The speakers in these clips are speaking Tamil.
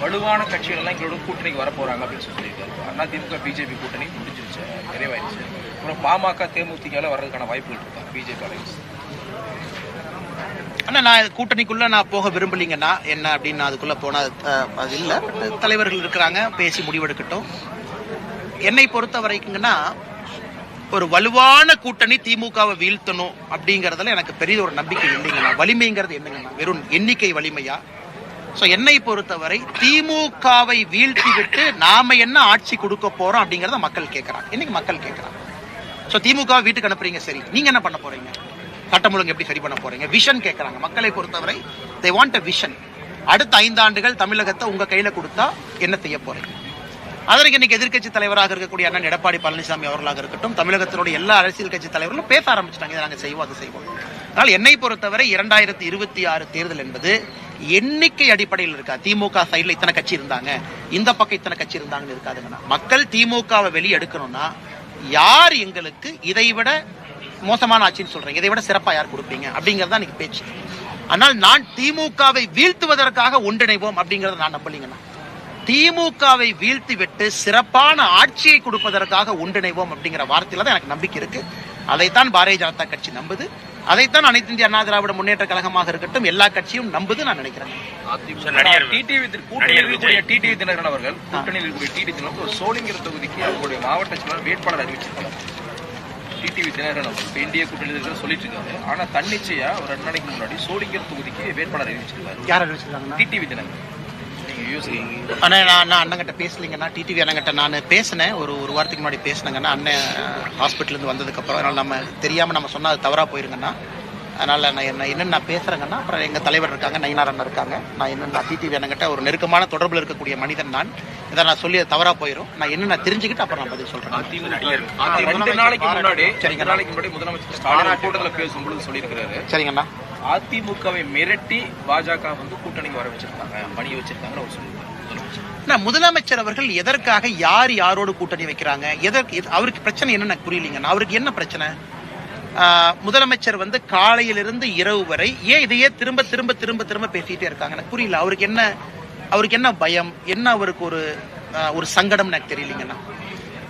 வலுவான கட்சிகள் எல்லாம் எங்களோட கூட்டணிக்கு வர போறாங்க அப்படின்னு சொல்லி சொல்லியிருக்காரு. அண்ணா திமுக பிஜேபி கூட்டணி முடிஞ்சிருச்சு நிறைவாயிருச்சு அப்புறம் பாமக தேமுதிகால வர்றதுக்கான வாய்ப்புகள் இருக்கா? பிஜேபி அலைன்ஸ் ஆனால் நான் கூட்டணிக்குள்ளே கூட்டணிக்குள்ள நான் போக விரும்பலைங்கன்னா என்ன அப்படின்னு நான் அதுக்குள்ள போனால் அது இல்லை. தலைவர்கள் இருக்கிறாங்க பேசி முடிவெடுக்கட்டும். என்னை பொறுத்த வரைக்குங்கன்னா ஒரு வலுவான கூட்டணி திமுகவை வீழ்த்தணும் அப்படிங்கறதுல எனக்கு பெரிய ஒரு நம்பிக்கை இல்லைங்கண்ணா. வலிமைங்கிறது என்னங்கண்ணா வெறும் எண்ணிக்கை வலிமையா? ஸோ என்னை பொறுத்தவரை திமுகவை வீழ்த்திவிட்டு நாம என்ன ஆட்சி கொடுக்க போறோம் அப்படிங்கறத மக்கள் கேட்கறாங்க இன்னைக்கு மக்கள் கேட்கறாங்க ஸோ திமுக வீட்டுக்கு அனுப்புறீங்க சரி. நீங்க என்ன பண்ண போறீங்க? சட்டம் ஒழுங்கு எப்படி சரி பண்ண போறீங்க? விஷன் கேட்கறாங்க மக்களை பொறுத்தவரை தே வாண்ட் அ விஷன் அடுத்த ஐந்தாண்டுகள் தமிழகத்தை உங்க கையில கொடுத்தா என்ன செய்ய போறீங்க? அதற்கு இன்னைக்கு எதிர்க்கட்சி தலைவராக இருக்கக்கூடிய அண்ணன் எடப்பாடி பழனிசாமி அவர்களாக இருக்கட்டும் தமிழகத்தினுடைய எல்லா அரசியல் கட்சி தலைவர்களும் பேச ஆரம்பிச்சிட்டாங்க. இதை நாங்க செய்வோம் அதை செய்வோம். அதனால் என்னை பொறுத்தவரை இரண்டாயிரத்தி இருபத்தி ஆறு தேர்தல் என்பது எண்ணிக்கை அடிப்படையில் இருக்கா? திமுக சைடில் இத்தனை கட்சி இருந்தாங்க. இந்த பக்கம் இத்தனை கட்சி இருந்தாங்கன்னு இருக்காதுங்கண்ணா. மக்கள் திமுகவை வெளியெடுக்கணும்னா யார் எங்களுக்கு இதை விட மோசமான ஆட்சின்னு சொல்றீங்க? இதை விட சிறப்பா யார் கொடுப்பீங்க? அப்படிங்கிறது தான் இன்னைக்கு பேச்சு. ஆனால் நான் திமுகவை வீழ்த்துவதற்காக ஒன்றிணைவோம் அப்படிங்கறத நான் நம்பலீங்கண்ணா. திமுகவை வீழ்த்தி விட்டு சிறப்பான ஆட்சியை கொடுப்பதற்காக ஒன்றிணைவோம் அப்படிங்கிற வார்த்தையில தான் எனக்கு நம்பிக்கை இருக்கு. அதைத்தான் பாரதிய ஜனதா கட்சி நம்புது. அதைத்தான் அனைத்து இந்திய அண்ணா திராவிட முன்னேற்ற கழகமாக இருக்கட்டும் எல்லா கட்சியும் நம்புது நான் நினைக்கிறேன். டிடிவி டிடிவி தினகரன் அவர்கள் கூட்டணியில் இருக்கக்கூடிய டிடி தினகரன் ஒரு தொகுதிக்கு அவங்களுடைய மாவட்ட செயலாளர் வேட்பாளர் அறிவிச்சிருக்காங்க டிடிவி தினகரன் அவர் இப்ப இந்திய கூட்டணியில் இருக்கிற சொல்லிட்டு இருக்காரு ஆனா தன்னிச்சையா ஒரு ரெண்டு நாளைக்கு முன்னாடி சோளிங்கர் தொகுதிக்கு வேட்பாளர் அறிவிச்சிருக்காரு. யார் அறிவிச்சிருக்காங்கன்னா? டிடிவி தினகரன். அண்ணா நான் நான் அண்ணங்கிட்ட பேசலைங்கண்ணா. டிடிவி அண்ணங்கிட்ட நான் பேசினேன். ஒரு ஒரு வாரத்துக்கு முன்னாடி பேசினேங்கண்ணா. அண்ணன் ஹாஸ்பிட்டலேருந்து வந்ததுக்கப்புறம். அதனால் நம்ம தெரியாமல் நம்ம சொன்னால் அது தவறாக போயிருங்கண்ணா. அதனால் நான் என்ன என்னென்ன நான் பேசுகிறேங்கன்னா அப்புறம் எங்கள் தலைவர் இருக்காங்க நயினார் அண்ணன் இருக்காங்க. நான் என்னென்ன டிடிவி அண்ணங்கிட்ட ஒரு நெருக்கமான தொடர்பில் இருக்கக்கூடிய மனிதன் நான். இதை நான் சொல்லி தவறாக போயிடும் நான் என்ன நான் தெரிஞ்சுக்கிட்டு அப்புறம் நான் பதில் சொல்கிறேன் ரெண்டு நாளைக்கு முன்னாடி சரிங்க. நாளைக்கு முன்னாடி முதலமைச்சர் ஸ்டாலின் கூட்டத்தில் பேசும்பொழுது சொல்லியிருக்கிறாரு சரிங்கண்ணா. அதிமுகவை மிரட்டி பாஜக வந்து கூட்டணிக்கு வர வச்சிருக்காங்க பணிய வச்சிருக்காங்க அவர் சொல்லியிருக்காரு. முதலமைச்சர். முதலமைச்சர் அவர்கள் எதற்காக யார் யாரோடு கூட்டணி வைக்கிறாங்க? எதற்கு அவருக்கு பிரச்சனை என்ன எனக்கு புரியலீங்க அவருக்கு என்ன பிரச்சனை? முதலமைச்சர் வந்து காலையிலிருந்து இரவு வரை ஏன் இதையே திரும்ப திரும்ப திரும்ப திரும்ப பேசிட்டே இருக்காங்க? எனக்கு புரியல. அவருக்கு என்ன அவருக்கு என்ன பயம்? என்ன அவருக்கு ஒரு ஒரு சங்கடம் எனக்கு தெரியலீங்கண்ணா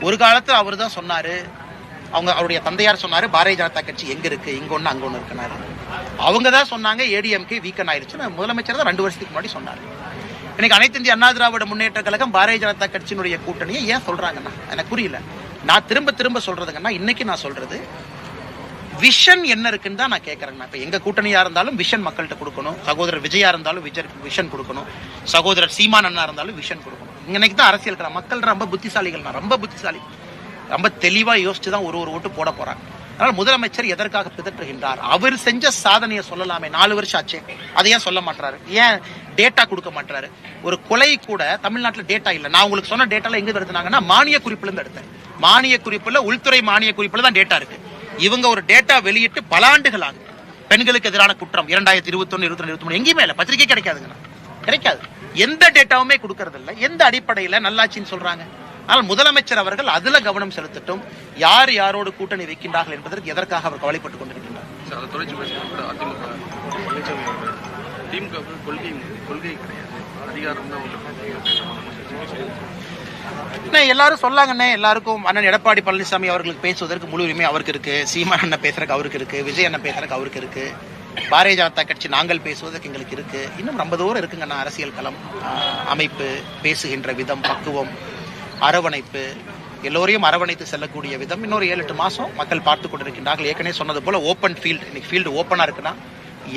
ஒரு காலத்துல அவர் தான் சொன்னாரு. அவங்க அவருடைய தந்தையார் சொன்னாரு பாரதிய ஜனதா கட்சி எங்க இருக்கு? இங்க ஒண்ணு அங்க ஒண்ணு இருக்குனாரு அவங்க தான் சொன்னாங்க ஏடிஎம்கே வீக்கன் ஆயிருச்சுன்னு முதலமைச்சர் தான் ரெண்டு வருஷத்துக்கு முன்னாடி சொன்னார். இன்னைக்கு அனைத்து இந்திய அண்ணா திராவிட முன்னேற்ற கழகம் பாரதிய ஜனதா கட்சியினுடைய கூட்டணியை ஏன் சொல்றாங்கன்னா எனக்கு புரியல. நான் திரும்ப திரும்ப சொல்றதுங்கன்னா இன்னைக்கு நான் சொல்றது விஷன் என்ன இருக்குன்னு தான் நான் கேட்கறேன் இப்போ எங்க கூட்டணியா இருந்தாலும் விஷன் மக்கள்கிட்ட கொடுக்கணும். சகோதரர் விஜயா இருந்தாலும் விஜய் விஷன் கொடுக்கணும். சகோதரர் சீமான் அண்ணா இருந்தாலும் விஷன் கொடுக்கணும். இன்னைக்கு தான் அரசியல் இருக்கிற மக்கள் ரொம்ப புத்திசாலிகள். நான் ரொம்ப புத்திசாலி. ரொம்ப தெளிவாக யோசிச்சு தான் ஒரு ஒரு ஓட்டு போட போறாங்க. அதனால் முதலமைச்சர் எதற்காக பிதற்றுகின்றார்? அவர் செஞ்ச சாதனையை சொல்லலாமே. நாலு வருஷம் ஆச்சு. அதை ஏன் சொல்ல மாட்டாரு ஏன் டேட்டா கொடுக்க மாட்டாரு ஒரு கொலை கூட தமிழ்நாட்டில் டேட்டா இல்லை. நான் உங்களுக்கு சொன்ன டேட்டால எங்க எடுத்தாங்கன்னா மானிய குறிப்புல இருந்து எடுத்தேன். மானிய குறிப்புல உள்துறை மானிய குறிப்புல தான் டேட்டா இருக்கு. இவங்க ஒரு டேட்டா வெளியிட்டு பல ஆண்டுகள் ஆகுது பெண்களுக்கு எதிரான குற்றம். இரண்டாயிரத்தி இருபத்தி ஒன்னு இருபத்தி இருபத்தி மூணு எங்கேயுமே இல்லை. பத்திரிகை கிடைக்காதுங்க. கிடைக்காது. எந்த டேட்டாவுமே கொடுக்கறதில்ல. எந்த அடிப்படையில நல்லாட்சின்னு சொல்றாங்க? ஆனால் முதலமைச்சர் அவர்கள் அதுல கவனம் செலுத்தட்டும். யார் யாரோடு கூட்டணி வைக்கின்றார்கள் என்பதற்கு எதற்காக அவர் கவலைப்பட்டுக் கொண்டிருக்கின்றார்? திமுக கொள்கை கொள்கை கிடையாது. அதிகாரம் தான் எல்லாரும் சொல்லாங்கண்ணே எல்லாருக்கும் அண்ணன் எடப்பாடி பழனிசாமி அவர்களுக்கு பேசுவதற்கு முழு உரிமை அவருக்கு இருக்கு. சீமான் அண்ணன் பேசுறதுக்கு அவருக்கு இருக்கு. விஜய் அண்ணன் பேசுறதுக்கு அவருக்கு இருக்கு. பாரதிய ஜனதா கட்சி நாங்கள் பேசுவதற்கு எங்களுக்கு இருக்கு. இன்னும் ரொம்ப தூரம் இருக்குங்கண்ணா அரசியல் களம் அமைப்பு பேசுகின்ற விதம் பக்குவம். அரவணைப்பு எல்லோரையும் அரவணைத்து செல்லக்கூடிய விதம் இன்னொரு ஏழு எட்டு மாசம் மக்கள் பார்த்து கொண்டிருக்கின்றார்கள். ஏற்கனவே சொன்னது போல ஓப்பன் ஃபீல்டு இன்னைக்கு ஃபீல்டு ஓப்பனா இருக்குன்னா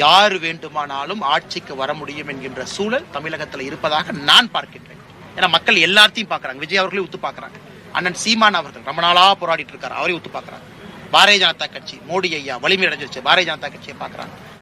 யார் வேண்டுமானாலும் ஆட்சிக்கு வர முடியும் என்கின்ற சூழல் தமிழகத்தில் இருப்பதாக நான் பார்க்கின்றேன். ஏன்னா மக்கள் எல்லாத்தையும் பார்க்குறாங்க. விஜய் அவர்களையும் உத்து பார்க்குறாங்க. அண்ணன் சீமான் அவர்கள் ரொம்ப நாளாக போராடிட்டு இருக்காரு. அவரையும் உத்து பார்க்குறாங்க. பாரதிய ஜனதா கட்சி மோடி ஐயா வலிமை அடைஞ்சிருச்சு. பாரதிய ஜனதா கட்சியை பார்க்கறாங்க.